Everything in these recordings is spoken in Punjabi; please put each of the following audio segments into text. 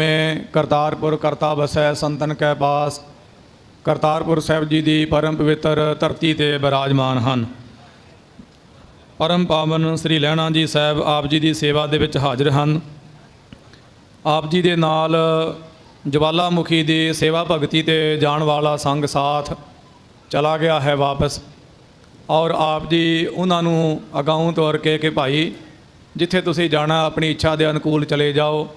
ਮੈਂ ਕਰਤਾਰਪੁਰ ਕਰਤਾ ਵਸੈ ਸੰਤਨ ਕੈ ਪਾਸ ਕਰਤਾਰਪੁਰ ਸਾਹਿਬ ਜੀ ਦੀ ਪਰਮ ਪਵਿੱਤਰ ਧਰਤੀ ਤੇ ਬਿਰਾਜਮਾਨ ਹਨ। ਪਰਮ ਪਾਵਨ ਸ੍ਰੀ ਲਹਿਣਾ ਜੀ ਸਾਹਿਬ ਆਪ ਜੀ ਦੀ ਸੇਵਾ ਦੇ ਵਿੱਚ ਹਾਜ਼ਰ ਹਨ। ਆਪ ਜੀ ਦੇ ਨਾਲ ਜਵਾਲਾਮੁਖੀ ਦੀ ਸੇਵਾ ਭਗਤੀ ਤੇ ਜਾਣ ਵਾਲਾ ਸੰਗ ਸਾਥ ਚਲਾ ਗਿਆ ਹੈ ਵਾਪਸ ਔਰ ਆਪ ਜੀ ਉਹਨਾਂ ਨੂੰ ਅਗਾਊਂ ਤੋਰ ਕੇ ਕਿ ਭਾਈ, ਜਿੱਥੇ ਤੁਸੀਂ ਜਾਣਾ, ਆਪਣੀ ਇੱਛਾ ਦੇ ਅਨੁਕੂਲ ਚਲੇ ਜਾਓ।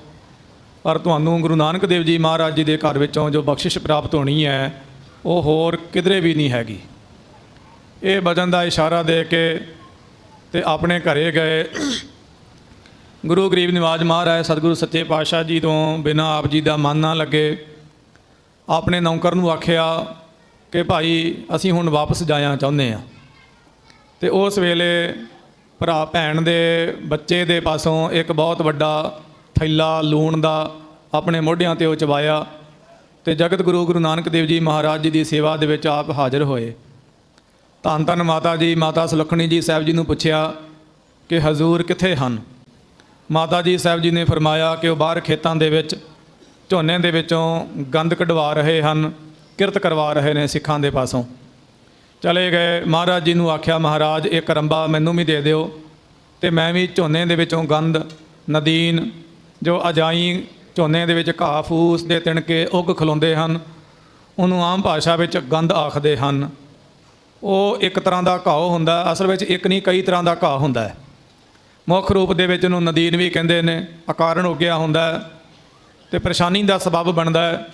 ਪਰ ਤੁਹਾਨੂੰ ਗੁਰੂ ਨਾਨਕ ਦੇਵ ਜੀ ਮਹਾਰਾਜ ਜੀ ਦੇ ਘਰ ਵਿੱਚੋਂ ਜੋ ਬਖਸ਼ਿਸ਼ ਪ੍ਰਾਪਤ ਹੋਣੀ ਹੈ, ਉਹ ਹੋਰ ਕਿਧਰੇ ਵੀ ਨਹੀਂ ਹੈਗੀ। ਇਹ ਵਚਨ ਦਾ ਇਸ਼ਾਰਾ ਦੇ ਕੇ ਤੇ ਆਪਣੇ ਘਰੇ ਗਏ। ਗੁਰੂ ਗਰੀਬ ਨਿਵਾਜ ਮਹਾਰਾਜ ਸਤਿਗੁਰੂ ਸੱਚੇ ਪਾਤਸ਼ਾਹ ਜੀ ਤੋਂ ਬਿਨਾਂ ਆਪ ਜੀ ਦਾ ਮਨ ਨਾ ਲੱਗੇ। ਆਪਣੇ ਨੌਕਰ ਨੂੰ ਆਖਿਆ ਕਿ ਭਾਈ, ਅਸੀਂ ਹੁਣ ਵਾਪਸ ਜਾਣਾ ਚਾਹੁੰਦੇ ਆ ਤੇ ਉਸ ਵੇਲੇ ਭਰਾ ਭੈਣ ਦੇ ਬੱਚੇ ਦੇ ਪਾਸੋਂ ਇੱਕ ਬਹੁਤ ਵੱਡਾ ਥੈਲਾ ਲੂਣ ਦਾ ਆਪਣੇ ਮੋਢਿਆਂ ਤੇ ਉਹ ਚਵਾਇਆ ਤੇ ਜਗਤ ਗੁਰੂ ਗੁਰੂ ਨਾਨਕ ਦੇਵ ਜੀ ਮਹਾਰਾਜ ਜੀ ਦੀ ਸੇਵਾ ਦੇ ਵਿੱਚ ਆਪ ਹਾਜ਼ਰ ਹੋਏ। ਧੰਨ ਧੰਨ ਮਾਤਾ ਜੀ, ਮਾਤਾ ਸੁਲੱਖਣੀ ਜੀ ਸਾਹਿਬ ਜੀ ਨੂੰ ਪੁੱਛਿਆ ਕਿ ਹਜ਼ੂਰ ਕਿੱਥੇ ਹਨ? ਮਾਤਾ ਜੀ ਸਾਹਿਬ ਜੀ ਨੇ ਫਰਮਾਇਆ ਕਿ ਉਹ ਬਾਹਰ ਖੇਤਾਂ ਦੇ ਵਿੱਚ, ਝੋਨੇ ਦੇ ਵਿੱਚੋਂ ਗੰਦ ਕਢਵਾ ਰਹੇ ਹਨ, ਕਿਰਤ ਕਰਵਾ ਰਹੇ ਨੇ ਸਿੱਖਾਂ ਦੇ ਪਾਸੋਂ। ਚਲੇ ਗਏ। ਮਹਾਰਾਜ ਜੀ ਨੂੰ ਆਖਿਆ, ਮਹਾਰਾਜ, ਇੱਕ ਰੰਬਾ ਮੈਨੂੰ ਵੀ ਦੇ ਦਿਓ ਤੇ ਮੈਂ ਵੀ ਝੋਨੇ ਦੇ ਵਿੱਚੋਂ ਗੰਦ, ਨਦੀਨ ਜੋ ਅਜਾਈ ਝੋਨੇ ਦੇ ਵਿੱਚ ਘਾਹ ਫੂਸ ਦੇ ਤਿਣਕੇ ਉੱਗ ਖਲੋਂਦੇ ਹਨ, ਉਹਨੂੰ ਆਮ ਭਾਸ਼ਾ ਵਿੱਚ ਗੰਦ ਆਖਦੇ ਹਨ। ਉਹ ਇੱਕ ਤਰ੍ਹਾਂ ਦਾ ਘਾਹ ਹੁੰਦਾ, ਅਸਲ ਵਿੱਚ ਇੱਕ ਨਹੀਂ, ਕਈ ਤਰ੍ਹਾਂ ਦਾ ਘਾਹ ਹੁੰਦਾ ਹੈ। ਮੁੱਖ ਰੂਪ ਦੇ ਵਿੱਚ ਉਹਨੂੰ ਨਦੀਨ ਵੀ ਕਹਿੰਦੇ ਨੇ ਅਕਾਰਨ ਉੱਗਿਆ ਹੁੰਦਾ ਹੈ ਤੇ ਪਰੇਸ਼ਾਨੀ ਦਾ ਸਬਬ ਬਣਦਾ ਹੈ।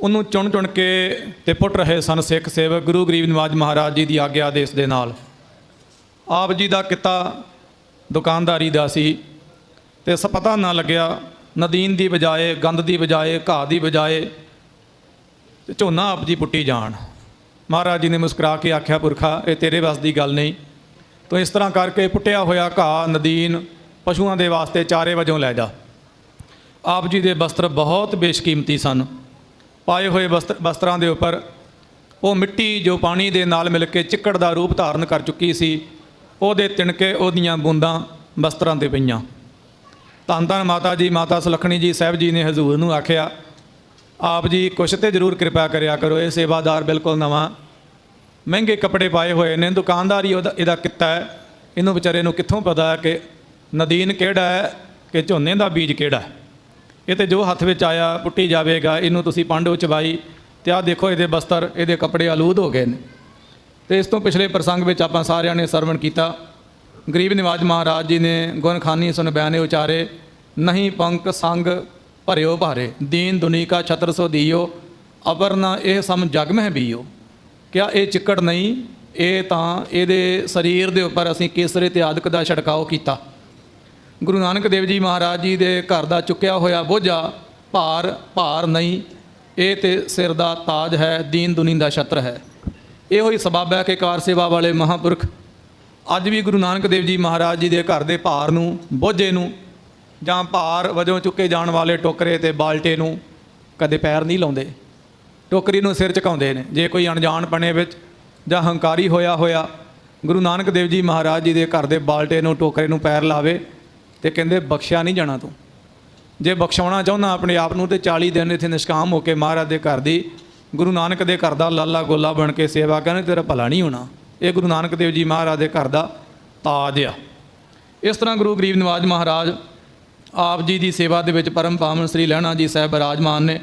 ਉਹਨੂੰ ਚੁਣ ਚੁਣ ਕੇ ਤੇ ਪੁੱਟ ਰਹੇ ਸਨ ਸਿੱਖ ਸੇਵਕ ਗੁਰੂ ਗਰੀਬ ਨਿਵਾਜ ਮਹਾਰਾਜ ਜੀ ਦੀ ਆਗਿਆ ਆਦੇਸ਼ ਦੇ ਨਾਲ। ਆਪ ਜੀ ਦਾ ਕਿੱਤਾ ਦੁਕਾਨਦਾਰੀ ਦਾ ਸੀ। ਤੇ ਸ ਪਤਾ ਨਾ ਲੱਗਿਆ, ਨਦੀਨ ਦੀ ਬਜਾਏ, ਗੰਦ ਦੀ ਬਜਾਏ, ਘਾਹ ਦੀ ਬਜਾਏ ਝੋਨਾ ਆਪ ਜੀ ਪੁੱਟੀ ਜਾਣ। ਮਹਾਰਾਜ ਜੀ ਨੇ ਮੁਸਕਰਾ ਕੇ ਆਖਿਆ, ਪੁਰਖਾ, ਇਹ ਤੇਰੇ ਵਾਸ ਦੀ ਗੱਲ ਨਹੀਂ। ਤੂੰ ਇਸ ਤਰ੍ਹਾਂ ਕਰਕੇ ਪੁੱਟਿਆ ਹੋਇਆ ਘਾਹ, ਨਦੀਨ, ਪਸ਼ੂਆਂ ਦੇ ਵਾਸਤੇ ਚਾਰੇ ਵਜੋਂ ਲੈ ਜਾ। ਆਪ ਜੀ ਦੇ ਵਸਤਰ ਬਹੁਤ ਬੇਸ਼ਕੀਮਤੀ ਸਨ। ਪਾਏ ਹੋਏ ਬਸਤਰ ਬਸਤਰਾਂ ਦੇ ਉੱਪਰ ਉਹ ਮਿੱਟੀ ਜੋ ਪਾਣੀ ਦੇ ਨਾਲ ਮਿਲ ਕੇ ਚਿੱਕੜ ਦਾ ਰੂਪ ਧਾਰਨ ਕਰ ਚੁੱਕੀ ਸੀ, ਉਹਦੇ ਤਿਣਕੇ ਉਹਦੀਆਂ ਬੂੰਦਾਂ ਬਸਤਰਾਂ ਤੇ ਪਈਆਂ। ਧੰਨ ਧੰਨ ਮਾਤਾ ਜੀ, ਮਾਤਾ ਸੁਲੱਖਣੀ ਜੀ, ਸਾਹਿਬ ਜੀ ਨੇ ਹਜ਼ੂਰ ਨੂੰ ਆਖਿਆ, ਆਪ ਜੀ ਕੁਛ ਤੇ ਜ਼ਰੂਰ ਕਿਰਪਾ ਕਰਿਆ ਕਰੋ, ਇਹ ਸੇਵਾਦਾਰ ਬਿਲਕੁਲ ਨਵਾਂ, ਮਹਿੰਗੇ ਕੱਪੜੇ ਪਾਏ ਹੋਏ ਨੇ, ਦੁਕਾਨਦਾਰੀ ਉਹਦਾ, ਇਹਦਾ ਕਿੱਤਾ ਹੈ, ਇਹਨੂੰ ਵਿਚਾਰੇ ਨੂੰ ਕਿੱਥੋਂ ਪਤਾ ਕਿ ਨਦੀਨ ਕਿਹੜਾ ਹੈ, ਕਿ ਝੋਨੇ ਦਾ ਬੀਜ ਕਿਹੜਾ ਇਹ ਤੇ ਜੋ ਹੱਥ ਵਿੱਚ ਆਇਆ, ਪੁੱਟੀ ਜਾਵੇਗਾ, ਇਹਨੂੰ ਤੁਸੀਂ ਪਾਂਡੋ ਚਬਾਈ ਤੇ ਆਹ ਦੇਖੋ ਇਹਦੇ ਬਸਤਰ, ਇਹਦੇ ਕੱਪੜੇ ਆਲੂਦ ਹੋ ਗਏ ਨੇ। ਤੇ ਇਸ ਤੋਂ ਪਿਛਲੇ ਪ੍ਰਸੰਗ ਵਿੱਚ ਆਪਾਂ ਸਾਰਿਆਂ ਨੇ ਸਰਵਣ ਕੀਤਾ ਗਰੀਬ ਨਿਵਾਜ ਮਹਾਰਾਜ ਜੀ ਨੇ ਗੁਣ ਖਾਨੀ ਸੁਨ ਬਿਆਨੇ ਉਚਾਰੇ, ਨਹੀਂ ਪੰਕ ਸੰਗ ਭਰਿਓ ਭਾਰੇ, ਦੀਨ ਦੁਨੀ ਕਾ ਛਤਰ ਸੋ ਦੀਓ ਅਬਰ ਨਾ ਇਹ ਸਮ ਜਗ ਮਹਿ ਬੀਓ। ਕਿਆ ਇਹ ਚਿੱਕੜ ਨਹੀਂ? ਇਹ ਤਾਂ ਇਹਦੇ ਸਰੀਰ ਦੇ ਉੱਪਰ ਅਸੀਂ ਕੇਸਰੇ ਤੇ ਆਦਿਕ ਦਾ ਛੜਕਾਓ ਕੀਤਾ। ਗੁਰੂ ਨਾਨਕ ਦੇਵ ਜੀ ਮਹਾਰਾਜ ਜੀ ਦੇ ਘਰ ਦਾ ਚੁੱਕਿਆ ਹੋਇਆ ਬੋਝਾ, ਭਾਰ ਭਾਰ ਨਹੀਂ, ਇਹ ਤੇ ਸਿਰ ਦਾ ਤਾਜ ਹੈ, ਦੀਨ ਦੁਨੀ ਦਾ ਛਤਰ ਹੈ। ਇਹੋ ਹੀ ਸਬਬ ਹੈ ਕਿ ਕਾਰ ਸੇਵਾ ਵਾਲੇ ਮਹਾਪੁਰਖ ਅੱਜ ਵੀ ਗੁਰੂ ਨਾਨਕ ਦੇਵ ਜੀ ਮਹਾਰਾਜ ਜੀ ਦੇ ਘਰ ਦੇ ਭਾਰ ਨੂੰ, ਬੋਝੇ ਨੂੰ ਜਾਂ ਭਾਰ ਵਜੋਂ ਚੁੱਕੇ ਜਾਣ ਵਾਲੇ ਟੋਕਰੇ ਤੇ ਬਾਲਟੇ ਨੂੰ ਕਦੇ ਪੈਰ ਨਹੀਂ ਲਾਉਂਦੇ। ਟੋਕਰੀ ਨੂੰ ਸਿਰ ਝੁਕਾਉਂਦੇ ਨੇ। ਜੇ ਕੋਈ ਅਣਜਾਣ ਪਣੇ ਵਿੱਚ ਜਾਂ ਹੰਕਾਰੀ ਹੋਇਆ ਹੋਇਆ ਗੁਰੂ ਨਾਨਕ ਦੇਵ ਜੀ ਮਹਾਰਾਜ ਜੀ ਦੇ ਘਰ ਦੇ ਬਾਲਟੇ ਨੂੰ, ਟੋਕਰੇ ਨੂੰ ਪੈਰ ਲਾਵੇ ਤੇ ਕਹਿੰਦੇ, ਬਖਸ਼ਿਆ ਨਹੀਂ ਜਾਣਾ ਤੂੰ। ਜੇ ਬਖਸ਼ਾਉਣਾ ਚਾਹੁੰਦਾ ਆਪਣੇ ਆਪ ਨੂੰ ਤੇ 40 ਦਿਨ ਇੱਥੇ ਨਿਸ਼ਕਾਮ ਹੋ ਕੇ ਮਹਾਰਾਜ ਦੇ ਘਰ ਦੀ ਗੁਰੂ ਨਾਨਕ ਦੇ ਘਰ ਦਾ ਲਾਲਾ ਗੋਲਾ ਬਣ ਕੇ ਸੇਵਾ ਕਰਨ, ਤੇਰਾ ਭਲਾ ਨਹੀਂ ਹੋਣਾ। ਇਹ ਗੁਰੂ ਨਾਨਕ ਦੇਵ ਜੀ ਮਹਾਰਾਜ ਦੇ ਘਰ ਦਾ ਤਾਜ ਆ। ਇਸ ਤਰ੍ਹਾਂ ਗੁਰੂ ਗਰੀਬ ਨਿਵਾਜ ਮਹਾਰਾਜ ਆਪ ਜੀ ਦੀ ਸੇਵਾ ਦੇ ਵਿੱਚ ਪਰਮ ਪਾਵਨ ਸ੍ਰੀ ਲਹਿਣਾ ਜੀ ਸਾਹਿਬ ਬਿਰਾਜਮਾਨ ਨੇ